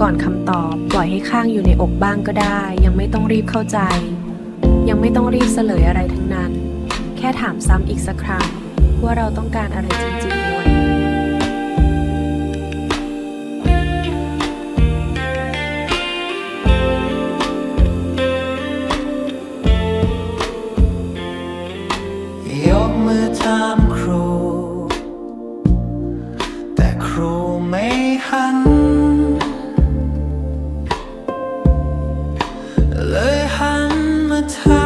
ก่อนคำตอบ ปล่อยให้ข้างอยู่ในอกบ้างก็ได้ ยังไม่ต้องรีบเข้าใจ ยังไม่ต้องรีบเสลยอะไรทั้งนั้น แค่ถามซ้ำอีกสักครั้ง ว่าเราต้องการอะไรจริงๆในวัน time.